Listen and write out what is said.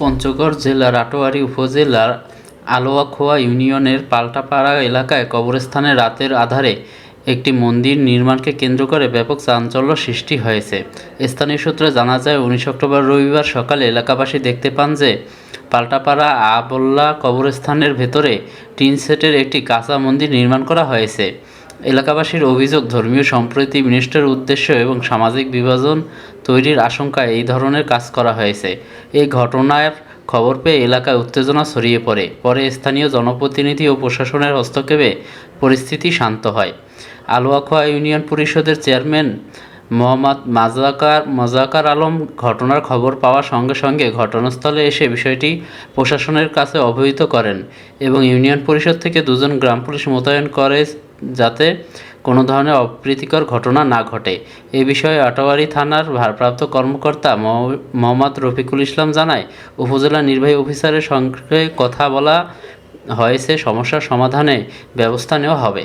পঞ্চগড় জেলার আটোয়ারী উপজেলার আলোয়াখোয়া ইউনিয়নের পাল্টাপাড়া এলাকায় কবরস্থানে রাতের আধারে একটি মন্দির নির্মাণকে কেন্দ্র করে ব্যাপক চাঞ্চল্য সৃষ্টি হয়েছে। স্থানীয় সূত্রে জানা যায়, উনিশ অক্টোবর রবিবার সকালে এলাকাবাসী দেখতে পান যে পাল্টাপাড়া আবল্লা কবরস্থানের ভেতরে টিন সেটের একটি কাঁচা মন্দির নির্মাণ করা হয়েছে। এলাকাবাসীর অভিযোগ, ধর্মীয় সম্প্রীতি বিনষ্টের উদ্দেশ্য এবং সামাজিক বিভাজন তৈরির আশঙ্কায় এই ধরনের কাজ করা হয়েছে। এই ঘটনার খবর পেয়ে এলাকায় উত্তেজনা ছড়িয়ে পড়ে। পরে স্থানীয় জনপ্রতিনিধি ও প্রশাসনের হস্তক্ষেপে পরিস্থিতি শান্ত হয়। আলোয়াখোয়া ইউনিয়ন পরিষদের চেয়ারম্যান মোহাম্মদ মাজাকার মজাকার আলম ঘটনার খবর পাওয়ার সঙ্গে সঙ্গে ঘটনাস্থলে এসে বিষয়টি প্রশাসনের কাছে অবহিত করেন এবং ইউনিয়ন পরিষদ থেকে দুজন গ্রাম পুলিশ মোতায়েন করে যাতে কোনো ধরনের অপ্রীতিকর ঘটনা না ঘটে। এ বিষয়ে আটোয়ারি থানার ভারপ্রাপ্ত কর্মকর্তা মোহাম্মদ রফিকুল ইসলাম জানায়, উপজেলা নির্বাহী অফিসারের সঙ্গে কথা বলা হয়েছে, সমস্যার সমাধানে ব্যবস্থা নেওয়া হবে।